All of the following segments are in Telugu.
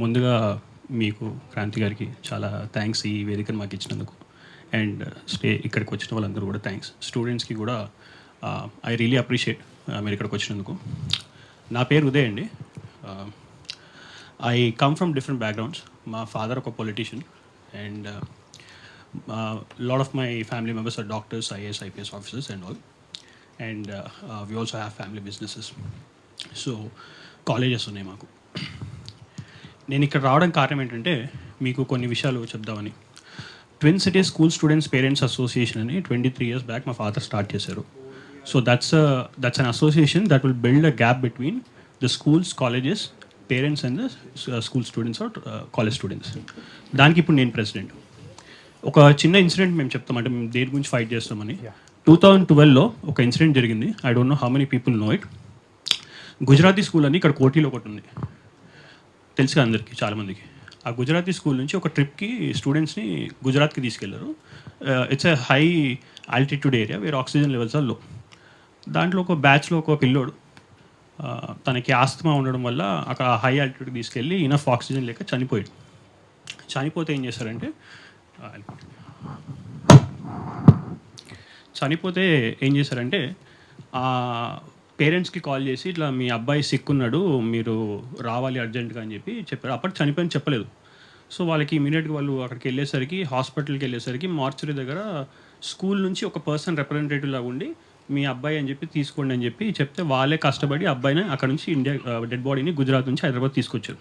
ముందుగా మీకు క్రాంతి గారికి చాలా థ్యాంక్స్ ఈ వేదికను మాకు ఇచ్చినందుకు. అండ్ uh, స్టే ఇక్కడికి వచ్చిన వాళ్ళందరూ కూడా థ్యాంక్స్ స్టూడెంట్స్కి కూడా ఐ రియలీ అప్రిషియేట్ మీరు ఇక్కడికి వచ్చినందుకు. నా పేరు ఉదయ్ అండి. I come from different backgrounds మా ఫాదర్ ఒక politician and lot of my family members are doctors IAS IPS officers and all and we also have family businesses so colleges ఉన్నాయి మాకు. నేను ఇక్కడ రావడం కారణం ఏంటంటే మీకు కొన్ని విషయాలు చెప్దామని. Twin city school students parents association అని ట్వంటీ త్రీ ఇయర్స్ బ్యాక్ మా ఫాదర్ స్టార్ట్ చేశారు. So that's that's an association that will build a gap between the schools colleges parents and the school students or college students దానికి ఇప్పుడు నేను ప్రెసిడెంట్ ఒక చిన్న ఇన్సిడెంట్ మేము చెప్తాం అంటే మేము దేని గురించి ఫైట్ చేస్తామని. టూ థౌజండ్ ట్వెల్వ్లో ఒక ఇన్సిడెంట్ జరిగింది. I don't know how many people know it Gujarati school అని ఇక్కడ కోటిలో ఒకటి ఉంది. తెలుసు కదా అందరికీ చాలామందికి. ఆ గుజరాతీ స్కూల్ నుంచి ఒక ట్రిప్కి స్టూడెంట్స్ని గుజరాత్కి తీసుకెళ్ళారు. It's a high altitude area వేరే ఆక్సిజన్ లెవెల్స్ ఆర్లో దాంట్లో ఒక బ్యాచ్లో ఒక పిల్లోడు uh, తనకి ఆస్తమా ఉండడం వల్ల అక్కడ హై ఆల్టిట్యూడ్కి తీసుకెళ్ళి ఇనఫ్ ఆక్సిజన్ లేక చనిపోయాడు. చనిపోతే ఏం చేశారంటే uh, చనిపోతే ఏం చేశారంటే పేరెంట్స్కి కాల్ చేసి ఇట్లా మీ అబ్బాయి సిక్ ఉన్నాడు మీరు రావాలి అర్జెంట్గా అని చెప్పి చెప్పారు. అప్పటి చనిపోయిన చెప్పలేదు. సో వాళ్ళకి ఇమీడియట్గా వాళ్ళు అక్కడికి వెళ్ళేసరికి హాస్పిటల్కి వెళ్ళేసరికి మార్చురీ దగ్గర స్కూల్ నుంచి ఒక పర్సన్ రిప్రజెంటేటివ్ లాగా ఉండి మీ అబ్బాయి అని చెప్పి తీసుకోండి అని చెప్పి చెప్తే వాళ్ళే కష్టపడి అబ్బాయిని అక్కడ నుంచి ఇండియా డెడ్ బాడీని గుజరాత్ నుంచి హైదరాబాద్ తీసుకొచ్చారు.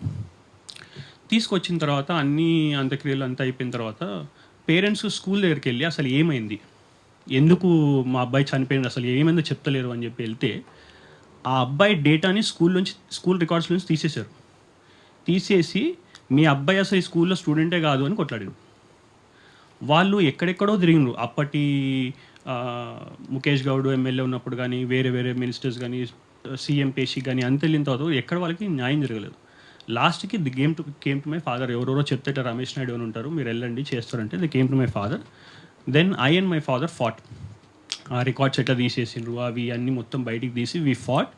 తీసుకొచ్చిన తర్వాత అన్ని అంత్యక్రియలు అంతా అయిపోయిన తర్వాత పేరెంట్స్ స్కూల్ దగ్గరికి వెళ్ళి అసలు ఏమైంది? ఎందుకు మా అబ్బాయి చనిపోయింది అసలు ఏమైందో చెప్తలేరు అని చెప్పి వెళ్తే ఆ అబ్బాయి డేటాని స్కూల్ నుంచి స్కూల్ రికార్డ్స్ నుంచి తీసేశారు. తీసేసి మీ అబ్బాయి అసలు ఈ స్కూల్లో స్టూడెంటే కాదు అని కొట్లాడారు వాళ్ళు ఎక్కడెక్కడో తిరిగినారు అప్పటి ముఖేష్ గౌడ్ ఎమ్మెల్యే ఉన్నప్పుడు కానీ వేరే వేరే మినిస్టర్స్ కానీ సీఎం పేషి కానీ అంత వెళ్ళిన తర్వాత ఎక్కడ వాళ్ళకి న్యాయం జరగలేదు. లాస్ట్కి the game to came to my father ఎవరెవరో చెప్తే రమేష్ నాయుడు అని ఉంటారు మీరు వెళ్ళండి చేస్తారంటే the came to my father. Then I and my father fought. ఆ రికార్డ్స్ ఎట్లా తీసేసిండ్రు అవి అన్నీ మొత్తం బయటికి తీసి we fought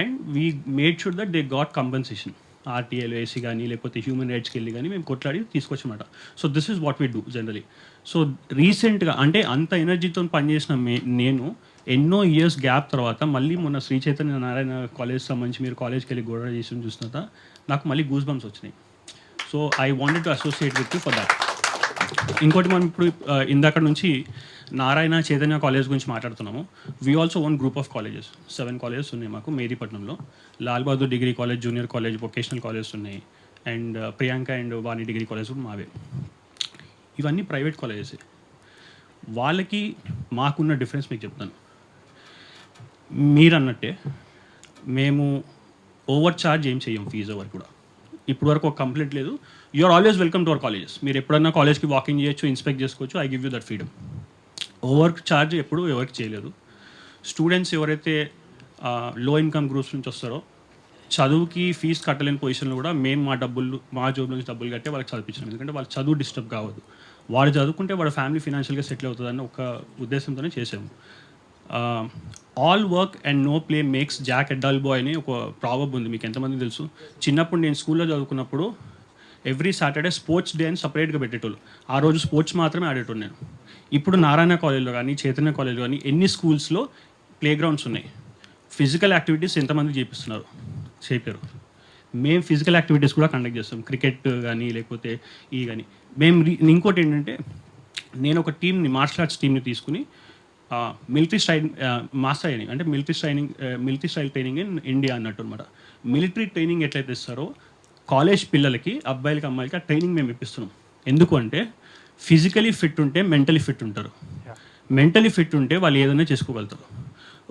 and we made sure that they got compensation ఆర్టీఏలో AC కానీ లేకపోతే హ్యూమన్ రైట్స్కి వెళ్ళి కానీ మేము కొట్లాడి తీసుకొచ్చమాట. So this is what we do generally so రీసెంట్గా అంటే అంత ఎనర్జీతో పనిచేసిన మే నేను ఎన్నో ఇయర్స్ గ్యాప్ తర్వాత మళ్ళీ మొన్న శ్రీ చైతన్య నారాయణ కాలేజ్ సంబంధించి మీరు కాలేజ్కి వెళ్ళి గొడవ చేసి చూసిన తర్వాత నాకు మళ్ళీ గూస్ బంప్స్ వచ్చినాయి. So I wanted to associate with you for that ఇంకోటి మనం ఇప్పుడు ఇందాక నుంచి నారాయణ చైతన్య కాలేజ్ గురించి మాట్లాడుతున్నాము. We also one group of colleges seven colleges ఉన్నాయి మాకు మేదీపట్నంలో Lal Bahadur degree college junior college vocational colleges ఉన్నాయి. And Priyanka and Vani degree college కూడా మావే. ఇవన్నీ ప్రైవేట్ కాలేజెస్ వాళ్ళకి మాకున్న డిఫరెన్స్ మీకు చెప్తాను. మీరు అన్నట్టే మేము ఓవర్ ఛార్జ్ ఏం చేయం ఫీజు ఓవర్ కూడా. ఇప్పుడు వరకు ఒక కంప్లైంట్ లేదు. You are always welcome to our colleges మీరు ఎప్పుడన్నా కాలేజ్కి వాకింగ్ చేయొచ్చు ఇన్స్పెక్ట్ చేసుకోవచ్చు I give you that freedom over charge ఎప్పుడు ఎవరికి చేయలేదు. స్టూడెంట్స్ ఎవరైతే లో ఇన్కమ్ గ్రూప్స్ నుంచి వస్తారో చదువుకి ఫీజు కట్టలేని పొజిషన్లో కూడా మేము మా డబ్బులు మా జాబ్ నుంచి డబ్బులు కట్టే వాళ్ళకి చదివించాం ఎందుకంటే వాళ్ళ చదువు డిస్టర్బ్ కావద్దు. వాడు చదువుకుంటే వాడు ఫ్యామిలీ ఫినాన్షియల్గా సెటిల్ అవుతుందని ఒక ఉద్దేశంతోనే చేసాము all work and no play makes Jack a dull boy అని ఒక ప్రాబబ్ ఉంది మీకు ఎంతమంది తెలుసు. చిన్నప్పుడు నేను స్కూల్లో చదువుకున్నప్పుడు ఎవ్రీ సాటర్డే స్పోర్ట్స్ డే అని సపరేట్గా పెట్టేటోళ్ళు. ఆ రోజు స్పోర్ట్స్ మాత్రమే ఆడేటోళ్ళు నేను. ఇప్పుడు నారాయణ కాలేజ్లో కానీ చైతన్య కాలేజ్లో కానీ ఎన్ని స్కూల్స్లో ప్లే గ్రౌండ్స్ ఉన్నాయి. ఫిజికల్ యాక్టివిటీస్ ఎంతమంది చేపిస్తున్నారు? చేపారు. మేము ఫిజికల్ యాక్టివిటీస్ కూడా కండక్ట్ చేస్తాం. క్రికెట్ కానీ లేకపోతే ఈ కానీ. మేము రీ- ఇంకోటి ఏంటంటే నేను ఒక టీంని మార్షల్ ఆర్ట్స్ టీంని తీసుకుని మిలిటరీ స్టైల్ మాస్టర్ ట్రైనింగ్ అంటే military training military style training in India అన్నట్టు అనమాట మిలిటరీ ట్రైనింగ్ ఎట్లయితే ఇస్తారో కాలేజ్ పిల్లలకి అబ్బాయిలకి అమ్మాయిలకి ఆ ట్రైనింగ్ మేము ఇప్పిస్తున్నాం. ఎందుకు అంటే ఫిజికలీ ఫిట్ ఉంటే మెంటలీ ఫిట్ ఉంటారు. మెంటలీ ఫిట్ ఉంటే వాళ్ళు ఏదైనా చేసుకోగలుగుతారు.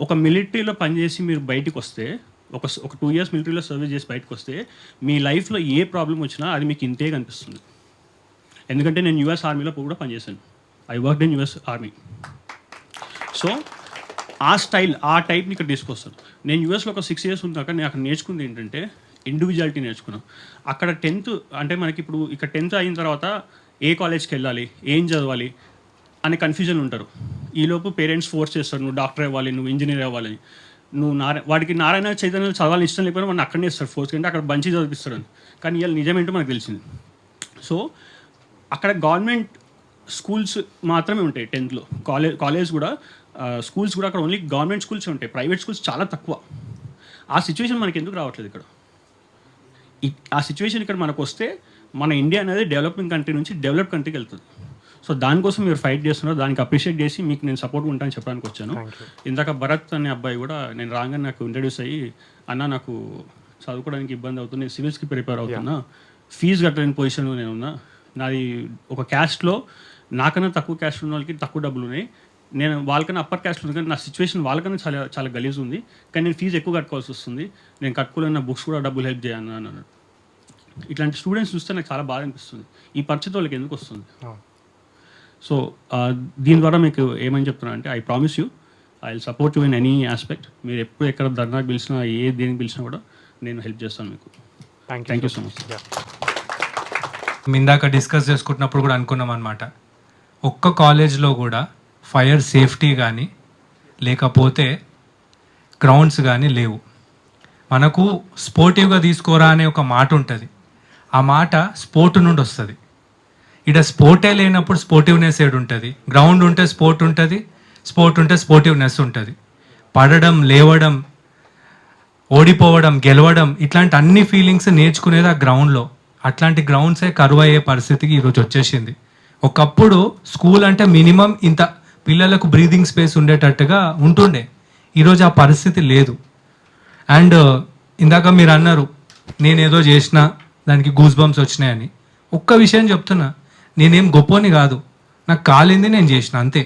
ఒక మిలిటరీలో పనిచేసి మీరు బయటికి వస్తే ఒక ఒక టూ ఇయర్స్ మిలిటరీలో సర్వీస్ చేసి బయటకు వస్తే మీ లైఫ్లో ఏ ప్రాబ్లం వచ్చినా అది మీకు ఇంతే కనిపిస్తుంది. ఎందుకంటే నేను యూఎస్ ఆర్మీలో కూడా పనిచేశాను. I work in US army so ఆ స్టైల్ ఆ టైప్ని ఇక్కడ తీసుకొస్తాను. నేను యూఎస్లో ఒక సిక్స్ ఇయర్స్ ఉన్నాక నేను అక్కడ నేర్చుకుంది ఏంటంటే ఇండివిజువాలిటీ నేర్చుకున్నాను. అక్కడ టెన్త్ అంటే మనకి ఇప్పుడు ఇక్కడ టెన్త్ అయిన తర్వాత ఏ కాలేజ్కి వెళ్ళాలి ఏం చదవాలి అనే కన్ఫ్యూజన్ ఉంటారు. ఈలోపు పేరెంట్స్ ఫోర్స్ చేస్తారు నువ్వు డాక్టర్ అవ్వాలి నువ్వు ఇంజనీర్ అవ్వాలని నువ్వు నారాయణ వాడికి నారాయణ చైతన్యం చదవాలని ఇష్టం లేకపోయినా మనం అక్కడనే ఇస్తారు ఫోర్స్ అంటే అక్కడ బంచి చదివిస్తారు అని. కానీ ఇవాళ నిజమేంటో మనకు తెలిసింది. సో అక్కడ గవర్నమెంట్ స్కూల్స్ మాత్రమే ఉంటాయి టెన్త్లో. కాలేజ్ కాలేజ్ కూడా స్కూల్స్ కూడా అక్కడ ఓన్లీ గవర్నమెంట్ స్కూల్స్ ఉంటాయి. ప్రైవేట్ స్కూల్స్ చాలా తక్కువ. ఆ సిచ్యువేషన్ మనకి ఎందుకు రావట్లేదు ఇక్కడ? ఆ సిచ్యువేషన్ ఇక్కడ మనకు వస్తే మన ఇండియా అనేది డెవలపింగ్ కంట్రీ నుంచి డెవలప్ కంట్రీకి వెళ్తుంది. సో దానికోసం మీరు ఫైట్ చేస్తున్నారు. దానికి అప్రిషియేట్ చేసి మీకు నేను సపోర్ట్ ఉంటానని చెప్పడానికి వచ్చాను. ఇందాక భరత్ అనే అబ్బాయి కూడా నేను రాగానే నాకు ఇంట్రడ్యూస్ అయ్యి అన్న నాకు చదువుకోవడానికి ఇబ్బంది అవుతుంది. నేను సివిల్స్కి ప్రిపేర్ అవుతున్నా. ఫీజు కట్టలేని పొజిషన్లో నేను ఉన్నా నాది ఒక క్యాస్ట్లో నాకన్నా తక్కువ క్యాస్ట్ ఉన్న వాళ్ళకి తక్కువ డబ్బులు ఉన్నాయి. నేను వాళ్ళకన్నా అప్పర్ క్యాస్ట్ ఉంది కానీ నా సిచ్యువేషన్ వాళ్ళకన్నా చాలా చాలా గలీజ్ ఉంది. కానీ నేను ఫీజు ఎక్కువ కట్టుకోవాల్సి వస్తుంది. నేను కట్టుకోలేని నా బుక్స్ కూడా డబ్బులు హెల్ప్ చేయను అన్నాడు. ఇట్లాంటి స్టూడెంట్స్ చూస్తే నాకు చాలా బాధ అనిపిస్తుంది. ఈ పరిస్థితి వాళ్ళకి ఎందుకు వస్తుంది? సో దీని ద్వారా మీకు ఏమని చెప్తున్నా అంటే I promise you I will support you in any aspect మీరు ఎప్పుడు ఎక్కడ ధర్నాకి పిలిచినా ఏ దేనికి పిలిచినా కూడా నేను హెల్ప్ చేస్తాను మీకు. థ్యాంక్ యూ సో మచ్ ఇందాక డిస్కస్ చేసుకుంటున్నప్పుడు కూడా అనుకున్నాం అనమాట ఒక్క కాలేజ్లో కూడా ఫైర్ సేఫ్టీ కానీ లేకపోతే గ్రౌండ్స్ కానీ లేవు. మనకు స్పోర్టివ్గా తీసుకోరా అనే ఒక మాట ఉంటుంది. ఆ మాట స్పోర్ట్ నుండి వస్తుంది. ఇక్కడ స్పోర్టే లేనప్పుడు స్పోర్టివ్నెస్ ఏడు ఉంటుంది. గ్రౌండ్ ఉంటే స్పోర్ట్ ఉంటుంది స్పోర్ట్ ఉంటే స్పోర్టివ్నెస్ ఉంటుంది. పడడం లేవడం ఓడిపోవడం గెలవడం ఇట్లాంటి అన్ని ఫీలింగ్స్ నేర్చుకునేది ఆ గ్రౌండ్లో. అట్లాంటి గ్రౌండ్సే కరువు అయ్యే పరిస్థితికి ఈరోజు వచ్చేసింది. ఒకప్పుడు స్కూల్ అంటే మినిమం ఇంత పిల్లలకు బ్రీదింగ్ స్పేస్ ఉండేటట్టుగా ఉంటుండే. ఈరోజు ఆ పరిస్థితి లేదు. అండ్ uh, ఇందాక మీరు అన్నారు నేనేదో చేసిన దానికి గూస్ బంప్స్ వచ్చినాయని. ఒక్క విషయం చెప్తున్నా నేనేం గొప్పని కాదు. నాకు కాలింది నేను చేసిన అంతే.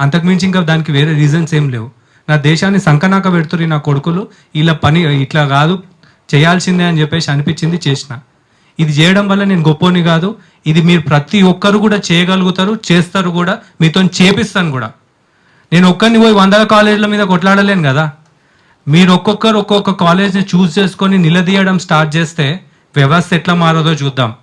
అంతకుమించి ఇంకా దానికి వేరే రీజన్స్ ఏం లేవు. నా దేశాన్ని సంకనాక పెడుతున్నారు నా కొడుకులు ఇలా పని ఇట్లా కాదు చేయాల్సిందే అని చెప్పేసి అనిపించింది చేసిన. ఇది చేయడం వల్ల నేను గొప్పని కాదు. ఇది మీరు ప్రతి ఒక్కరు కూడా చేయగలుగుతారు చేస్తారు కూడా. మీతో చేపిస్తాను కూడా. నేను ఒక్కరిని పోయి వందల కాలేజీల మీద కొట్లాడలేను కదా. మీరు ఒక్కొక్కరు ఒక్కొక్క కాలేజ్ని చూస్ చేసుకొని నిలదీయడం స్టార్ట్ చేస్తే వ్యవస్థ ఎట్లా మారదో చూద్దాం.